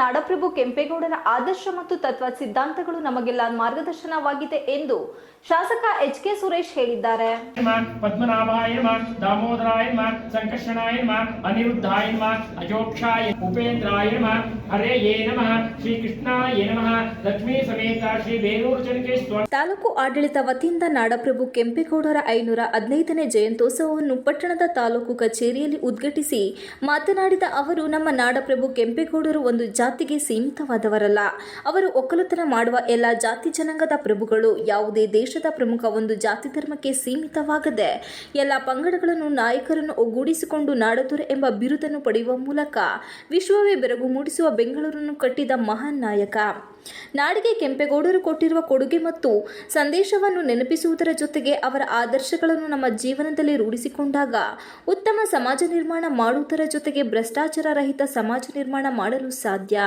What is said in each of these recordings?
ನಾಡಪ್ರಭು ಕೆಂಪೇಗೌಡರ ಆದರ್ಶ ಮತ್ತು ತತ್ವ ಸಿದ್ಧಾಂತಗಳು ನಮಗೆಲ್ಲ ಮಾರ್ಗದರ್ಶನವಾಗಿದೆ ಎಂದು ಶಾಸಕ ಎಚ್ ಕೆ ಸುರೇಶ್ ಹೇಳಿದ್ದಾರೆ. ಪದ್ಮನಾಭಾಯ ದಾಮೋದರಾಯ ಸಂಕರ್ಷಣಾಯ ಅನಿರುದ್ಧಾಯ ಅಜೋಕ್ಷಾಯ ಉಪೇಂದ್ರಾಯ ತಾಲೂಕು ಆಡಳಿತ ವತಿಯಿಂದ ನಾಡಪ್ರಭು ಕೆಂಪೇಗೌಡರ ಐನೂರ ಹದಿನೈದನೇ ಜಯಂತ್ಯೋತ್ಸವವನ್ನು ಪಟ್ಟಣದ ತಾಲೂಕು ಕಚೇರಿಯಲ್ಲಿ ಉದ್ಘಾಟಿಸಿ ಮಾತನಾಡಿದ ಅವರು, ನಮ್ಮ ನಾಡಪ್ರಭು ಕೆಂಪೇಗೌಡರು ಒಂದು ಜಾತಿಗೆ ಸೀಮಿತವಾದವರಲ್ಲ. ಅವರು ಒಕ್ಕಲುತನ ಮಾಡುವ ಎಲ್ಲ ಜಾತಿ ಜನಾಂಗದ ಪ್ರಭುಗಳು. ಯಾವುದೇ ದೇಶದ ಪ್ರಮುಖ ಒಂದು ಜಾತಿ ಧರ್ಮಕ್ಕೆ ಸೀಮಿತವಾಗದೆ ಎಲ್ಲ ಪಂಗಡಗಳನ್ನು ನಾಯಕರನ್ನು ಒಗ್ಗೂಡಿಸಿಕೊಂಡು ನಾಡದೊರೆ ಎಂಬ ಬಿರುದನ್ನು ಪಡೆಯುವ ಮೂಲಕ ವಿಶ್ವವೇ ಬೆರಗು ಮೂಡಿಸುವ ಬೆಂಗಳೂರನ್ನು ಕಟ್ಟಿದ ಮಹಾನ್ ನಾಯಕ. ನಾಡಿಗೆ ಕೆಂಪೇಗೌಡರು ಕೊಟ್ಟಿರುವ ಕೊಡುಗೆ ಮತ್ತು ಸಂದೇಶವನ್ನು ನೆನಪಿಸುವುದರ ಜೊತೆಗೆ ಅವರ ಆದರ್ಶಗಳನ್ನು ನಮ್ಮ ಜೀವನದಲ್ಲಿ ರೂಢಿಸಿಕೊಂಡಾಗ ಉತ್ತಮ ಸಮಾಜ ನಿರ್ಮಾಣ ಮಾಡುವುದರ ಜೊತೆಗೆ ಭ್ರಷ್ಟಾಚಾರ ರಹಿತ ಸಮಾಜ ನಿರ್ಮಾಣ ಮಾಡಲು ಸಾಧ್ಯ.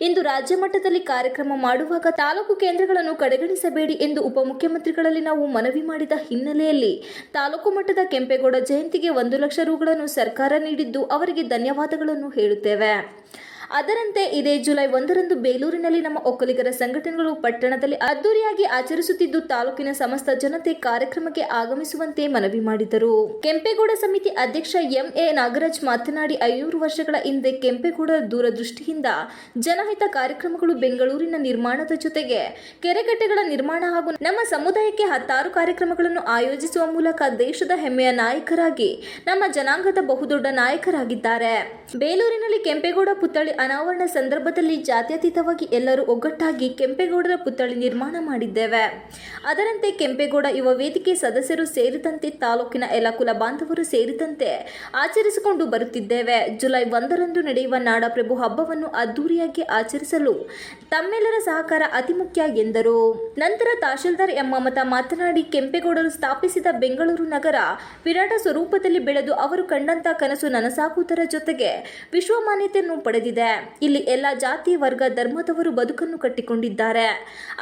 ಇಂದು ರಾಜ್ಯ ಮಟ್ಟದಲ್ಲಿ ಕಾರ್ಯಕ್ರಮ ಮಾಡುವಾಗ ತಾಲೂಕು ಕೇಂದ್ರಗಳನ್ನು ಕಡೆಗಣಿಸಬೇಡಿ ಎಂದು ಉಪಮುಖ್ಯಮಂತ್ರಿಗಳಲ್ಲಿ ನಾವು ಮನವಿ ಮಾಡಿದ ಹಿನ್ನೆಲೆಯಲ್ಲಿ ತಾಲೂಕು ಮಟ್ಟದ ಕೆಂಪೇಗೌಡ ಜಯಂತಿಗೆ ಒಂದು ಲಕ್ಷ ರೂಗಳನ್ನು ಸರ್ಕಾರ ನೀಡಿದ್ದು ಅವರಿಗೆ ಧನ್ಯವಾದಗಳನ್ನು ಹೇಳುತ್ತೇವೆ. ಅದರಂತೆ ಇದೇ ಜುಲೈ ಒಂದರಂದು ಬೇಲೂರಿನಲ್ಲಿ ನಮ್ಮ ಒಕ್ಕಲಿಗರ ಸಂಘಟನೆಗಳು ಪಟ್ಟಣದಲ್ಲಿ ಅದ್ದೂರಿಯಾಗಿ ಆಚರಿಸುತ್ತಿದ್ದು ತಾಲೂಕಿನ ಸಮಸ್ತ ಜನತೆ ಕಾರ್ಯಕ್ರಮಕ್ಕೆ ಆಗಮಿಸುವಂತೆ ಮನವಿ ಮಾಡಿದರು. ಕೆಂಪೇಗೌಡ ಸಮಿತಿ ಅಧ್ಯಕ್ಷ ಎಂಎ ನಾಗರಾಜ್ ಮಾತನಾಡಿ, ಐನೂರು ವರ್ಷಗಳ ಹಿಂದೆ ಕೆಂಪೇಗೌಡ ದೂರದೃಷ್ಟಿಯಿಂದ ಜನಹಿತ ಕಾರ್ಯಕ್ರಮಗಳು ಬೆಂಗಳೂರಿನ ನಿರ್ಮಾಣದ ಜೊತೆಗೆ ಕೆರೆಕಟ್ಟೆಗಳ ನಿರ್ಮಾಣ ಹಾಗೂ ನಮ್ಮ ಸಮುದಾಯಕ್ಕೆ ಹತ್ತಾರು ಕಾರ್ಯಕ್ರಮಗಳನ್ನು ಆಯೋಜಿಸುವ ಮೂಲಕ ದೇಶದ ಹೆಮ್ಮೆಯ ನಾಯಕರಾಗಿ ನಮ್ಮ ಜನಾಂಗದ ಬಹುದೊಡ್ಡ ನಾಯಕರಾಗಿದ್ದಾರೆ. ಬೇಲೂರಿನಲ್ಲಿ ಕೆಂಪೇಗೌಡ ಪುತ್ಥಳಿ ಅನಾವರಣ ಸಂದರ್ಭದಲ್ಲಿ ಜಾತ್ಯತೀತವಾಗಿ ಎಲ್ಲರೂ ಒಗ್ಗಟ್ಟಾಗಿ ಕೆಂಪೇಗೌಡರ ಪುತ್ಥಳಿ ನಿರ್ಮಾಣ ಮಾಡಿದ್ದೇವೆ. ಅದರಂತೆ ಕೆಂಪೇಗೌಡ ಯುವ ವೇದಿಕೆ ಸದಸ್ಯರು ಸೇರಿದಂತೆ ತಾಲೂಕಿನ ಎಲ್ಲ ಕುಲ ಬಾಂಧವರು ಸೇರಿದಂತೆ ಆಚರಿಸಿಕೊಂಡು ಬರುತ್ತಿದ್ದೇವೆ. ಜುಲೈ ಒಂದರಂದು ನಡೆಯುವ ನಾಡಪ್ರಭು ಹಬ್ಬವನ್ನು ಅದ್ದೂರಿಯಾಗಿ ಆಚರಿಸಲು ತಮ್ಮೆಲ್ಲರ ಸಹಕಾರ ಅತಿ ಮುಖ್ಯ ಎಂದರು. ನಂತರ ತಹಶೀಲ್ದಾರ್ ಎಂ ಮಮತಾ ಮಾತನಾಡಿ, ಕೆಂಪೇಗೌಡರು ಸ್ಥಾಪಿಸಿದ ಬೆಂಗಳೂರು ನಗರ ವಿರಾಟ ಸ್ವರೂಪದಲ್ಲಿ ಬೆಳೆದು ಅವರು ಕಂಡಂತ ಕನಸು ನನಸಾಗುವುದರ ಜೊತೆಗೆ ವಿಶ್ವಮಾನ್ಯತೆಯನ್ನು ಪಡೆದಿದೆ. ಇಲ್ಲಿ ಎಲ್ಲ ಜಾತಿ, ವರ್ಗ, ಧರ್ಮದವರು ಬದುಕನ್ನು ಕಟ್ಟಿಕೊಂಡಿದ್ದಾರೆ.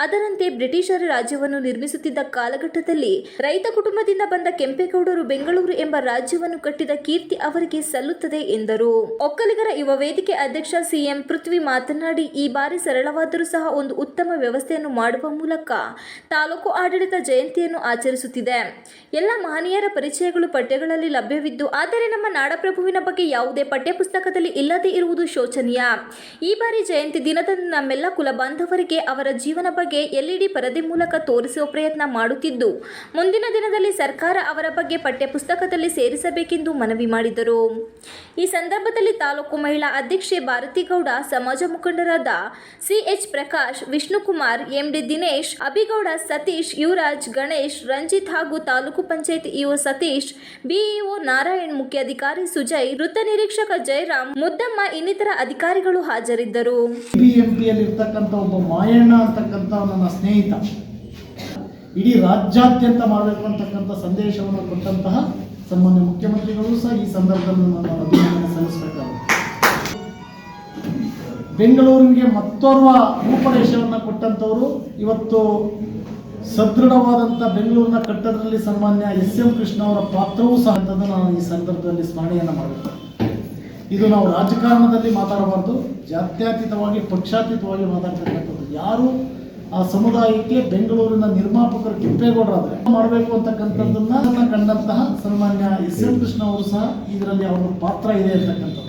ಅದರಂತೆ ಬ್ರಿಟಿಷರ ರಾಜ್ಯವನ್ನು ನಿರ್ಮಿಸುತ್ತಿದ್ದ ಕಾಲಘಟ್ಟದಲ್ಲಿ ರೈತ ಕುಟುಂಬದಿಂದ ಬಂದ ಕೆಂಪೇಗೌಡರು ಬೆಂಗಳೂರು ಎಂಬ ರಾಜ್ಯವನ್ನು ಕಟ್ಟಿದ ಕೀರ್ತಿ ಅವರಿಗೆ ಸಲ್ಲುತ್ತದೆ ಎಂದರು. ಒಕ್ಕಲಿಗರ ಯುವ ವೇದಿಕೆ ಅಧ್ಯಕ್ಷ ಸಿಎಂ ಪೃಥ್ವಿ ಮಾತನಾಡಿ, ಈ ಬಾರಿ ಸರಳವಾದರೂ ಸಹ ಒಂದು ಉತ್ತಮ ವ್ಯವಸ್ಥೆಯನ್ನು ಮಾಡುವ ಮೂಲಕ ತಾಲೂಕು ಆಡಳಿತ ಜಯಂತಿಯನ್ನು ಆಚರಿಸುತ್ತಿದೆ. ಎಲ್ಲ ಮಹನೀಯರ ಪರಿಚಯಗಳು ಪಠ್ಯಗಳಲ್ಲಿ ಲಭ್ಯವಿದ್ದು, ಆದರೆ ನಮ್ಮ ನಾಡಪ್ರಭುವಿನ ಬಗ್ಗೆ ಯಾವುದೇ ಪಠ್ಯಪುಸ್ತಕದಲ್ಲಿ ಇಲ್ಲದೇ ಇರುವುದು ಶೋಚನೀಯ. ಈ ಬಾರಿ ಜಯಂತಿ ದಿನದಂದು ನಮ್ಮೆಲ್ಲ ಕುಲಬಾಂಧವರಿಗೆ ಅವರ ಜೀವನ ಬಗ್ಗೆ ಎಲ್ಇಡಿ ಪರದೆ ಮೂಲಕ ತೋರಿಸುವ ಪ್ರಯತ್ನ ಮಾಡುತ್ತಿದ್ದು, ಮುಂದಿನ ದಿನದಲ್ಲಿ ಸರ್ಕಾರ ಅವರ ಬಗ್ಗೆ ಪಠ್ಯಪುಸ್ತಕದಲ್ಲಿ ಸೇರಿಸಬೇಕೆಂದು ಮನವಿ ಮಾಡಿದರು. ಈ ಸಂದರ್ಭದಲ್ಲಿ ತಾಲೂಕು ಮಹಿಳಾ ಅಧ್ಯಕ್ಷೆ ಭಾರತಿಗೌಡ, ಸಮಾಜ ಮುಖಂಡರಾದ ಸಿಎಚ್ ಪ್ರಕಾಶ್, ವಿಷ್ಣುಕುಮಾರ್ ಎಂಡಿ ದಿನೇಶ್, ಅಭಿಗೌಡ ಸತೀಶ್, ಯುವರಾಜ್, ಗಣೇಶ್, ರಂಜಿತ್ ಹಾಗೂ ತಾಲೂಕು ಪಂಚಾಯತ್ ಇಒ ಸತೀಶ್, ಬಿಇಒ ನಾರಾಯಣ್ ಮುಖ್ಯಾಧಿಕಾರಿ ಸುಜಯ್, ವೃತ್ತ ನಿರೀಕ್ಷಕ ಜಯರಾಮ್, ಮುದ್ದಮ್ಮ ಇನ್ನಿತರ ಅಧಿಕಾರಿಗಳು ಹಾಜರಿದ್ದರು. ಒಬ್ಬ ಮಾಯಣ್ಣ ನನ್ನ ಸ್ನೇಹಿತ, ಇಡೀ ರಾಜ್ಯಾದ್ಯಂತ ಮಾಡಬೇಕು ಅಂತಕ್ಕಂಥ ಸಂದೇಶವನ್ನು ಕೊಟ್ಟಂತಹ ಸನ್ಮಾನ್ಯ ಮುಖ್ಯಮಂತ್ರಿಗಳು ಸಹ ಈ ಸಂದರ್ಭದಲ್ಲಿ ನಾನು ಅಭಿನಂದನೆ ಸಲ್ಲಿಸಬೇಕಾಗುತ್ತೆ. ಬೆಂಗಳೂರಿಗೆ ಮತ್ತೋರ್ವ ರೂಪರೇಷವನ್ನು ಕೊಟ್ಟಂಥವರು ಇವತ್ತು ಸದೃಢವಾದಂಥ ಬೆಂಗಳೂರಿನ ಕಟ್ಟಡದಲ್ಲಿ ಸನ್ಮಾನ್ಯ ಎಸ್ ಎಂ ಕೃಷ್ಣ ಅವರ ಪಾತ್ರವೂ ಸಹ ನಾನು ಈ ಸಂದರ್ಭದಲ್ಲಿ ಸ್ಮರಣೆಯನ್ನು ಮಾಡಬೇಕು ಇದು ನಾವು ರಾಜಕಾರಣದಲ್ಲಿ ಮಾತಾಡಬಾರ್ದು, ಜಾತ್ಯತೀತವಾಗಿ, ಪಕ್ಷಾತೀತವಾಗಿ ಮಾತಾಡ್ತಕ್ಕಂಥದ್ದು. ಯಾರು ಆ ಸಮುದಾಯಕ್ಕೆ ಬೆಂಗಳೂರಿನ ನಿರ್ಮಾಪಕರು ಕೆಂಪೇಗೌಡರಾದ್ರೆ ಮಾಡಬೇಕು ಅಂತಕ್ಕಂಥದ್ದನ್ನ ಕಂಡಂತಹ ಸನ್ಮಾನ್ಯ ಎಸ್ ಎಂ ಕೃಷ್ಣ ಅವರು ಸಹ ಇದರಲ್ಲಿ ಅವರ ಪಾತ್ರ ಇದೆ ಅಂತಕ್ಕಂಥದ್ದು.